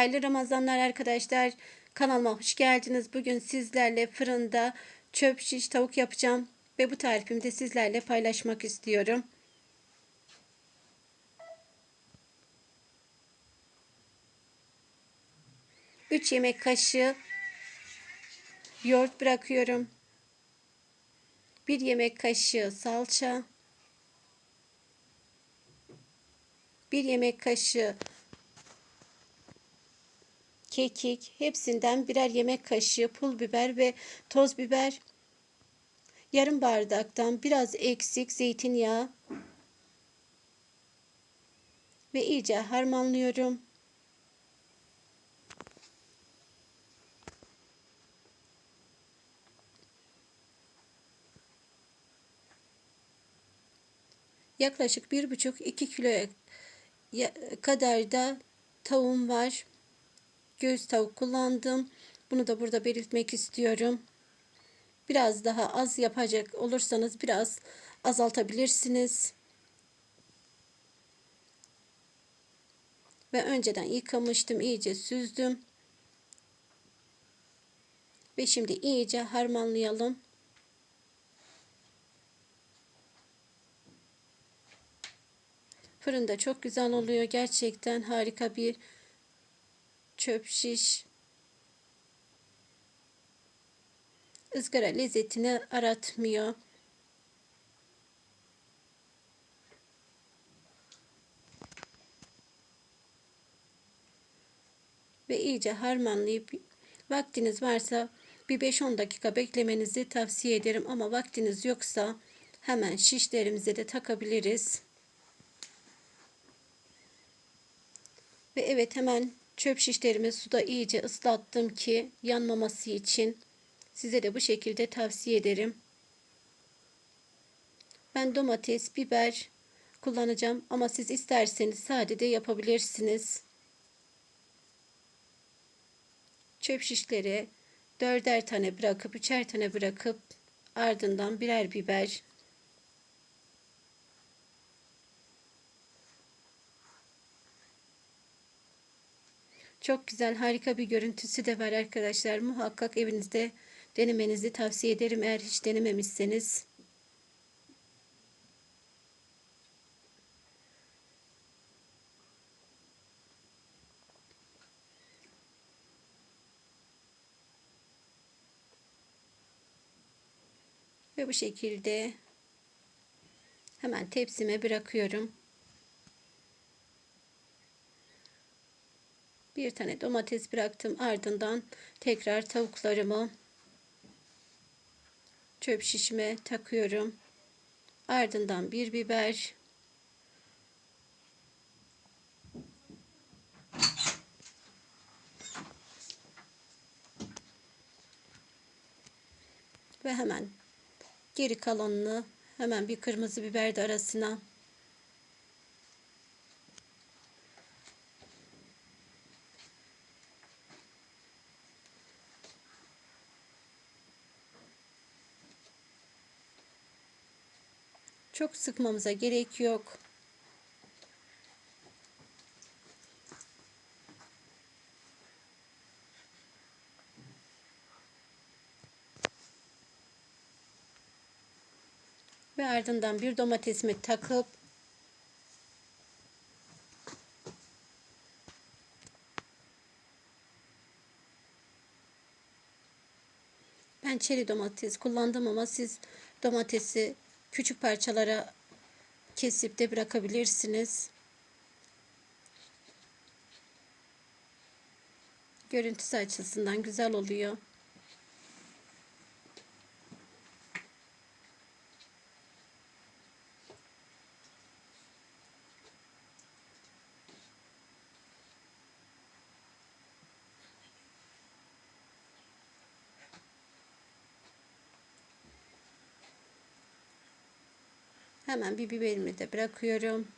Hayırlı Ramazanlar arkadaşlar. Kanalıma hoş geldiniz. Bugün sizlerle fırında çöp şiş tavuk yapacağım. Ve bu tarifimi de sizlerle paylaşmak istiyorum. Üç yemek kaşığı yoğurt bırakıyorum. Bir yemek kaşığı salça. Bir yemek kaşığı kekik, hepsinden birer yemek kaşığı pul biber ve toz biber, yarım bardaktan biraz eksik zeytinyağı ve iyice harmanlıyorum. Yaklaşık bir buçuk iki kilo kadar da tavuğum var göğüs tavuk kullandım. Bunu da burada belirtmek istiyorum. Biraz daha az yapacak olursanız biraz azaltabilirsiniz. Ve önceden yıkamıştım, iyice süzdüm. Ve şimdi iyice harmanlayalım. Fırında çok güzel oluyor. Gerçekten harika bir çöp şiş ızgara lezzetini aratmıyor. Ve iyice harmanlayıp vaktiniz varsa bir 5-10 dakika beklemenizi tavsiye ederim ama vaktiniz yoksa hemen şişlerimize de takabiliriz. Ve evet hemen Çöp şişlerimi suda iyice ıslattım ki yanmaması için. Size de bu şekilde tavsiye ederim. Ben domates, biber kullanacağım ama siz isterseniz sade de yapabilirsiniz. Çöp şişleri dörder tane bırakıp üçer tane bırakıp ardından birer biber Çok güzel, harika bir görüntüsü de var arkadaşlar. Muhakkak evinizde denemenizi tavsiye ederim eğer hiç denememişseniz. Ve bu şekilde hemen tepsime bırakıyorum. Bir tane domates bıraktım. Ardından tekrar tavuklarımı çöp şişime takıyorum. Ardından bir biber ve hemen geri kalanını hemen bir kırmızı biber de arasına Çok sıkmamıza gerek yok. Ve ardından bir domatesimi takıp Ben çeri domates kullandım ama siz domatesi küçük parçalara kesip de bırakabilirsiniz. Görüntüsü açısından güzel oluyor. Hemen bir biberimi de bırakıyorum.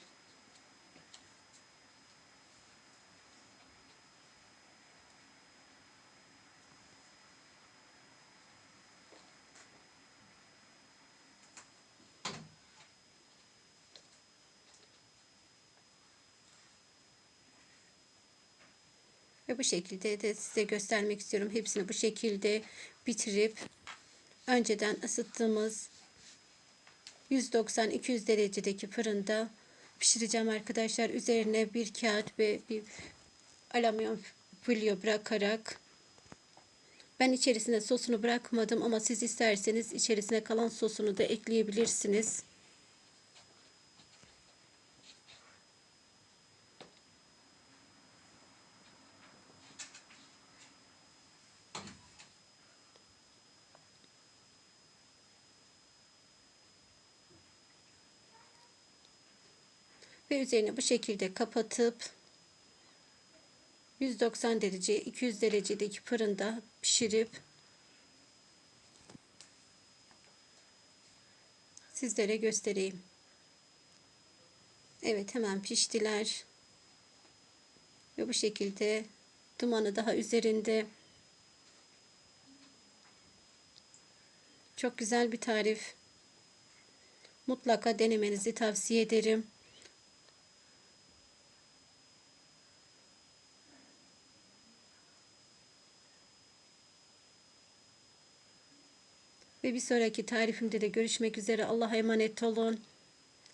Ve bu şekilde de size göstermek istiyorum. Hepsini bu şekilde bitirip önceden ısıttığımız 190-200 derecedeki fırında pişireceğim arkadaşlar. Üzerine bir kağıt ve bir alüminyum folyo bırakarak ben içerisine sosunu bırakmadım ama siz isterseniz içerisine kalan sosunu da ekleyebilirsiniz. Ve üzerine bu şekilde kapatıp 190 derece 200 derecedeki fırında pişirip sizlere göstereyim. Evet hemen piştiler. Ve bu şekilde dumanı daha üzerinde. Çok güzel bir tarif. Mutlaka denemenizi tavsiye ederim. Ve bir sonraki tarifimde de görüşmek üzere. Allah'a emanet olun.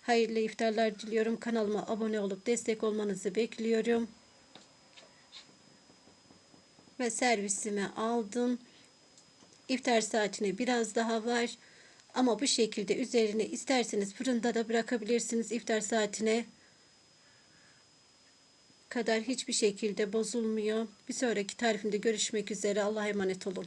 Hayırlı iftarlar diliyorum. Kanalıma abone olup destek olmanızı bekliyorum. Ve servisimi aldım. İftar saatine biraz daha var. Ama bu şekilde üzerine isterseniz fırında da bırakabilirsiniz iftar saatine kadar hiçbir şekilde bozulmuyor. Bir sonraki tarifimde görüşmek üzere. Allah'a emanet olun.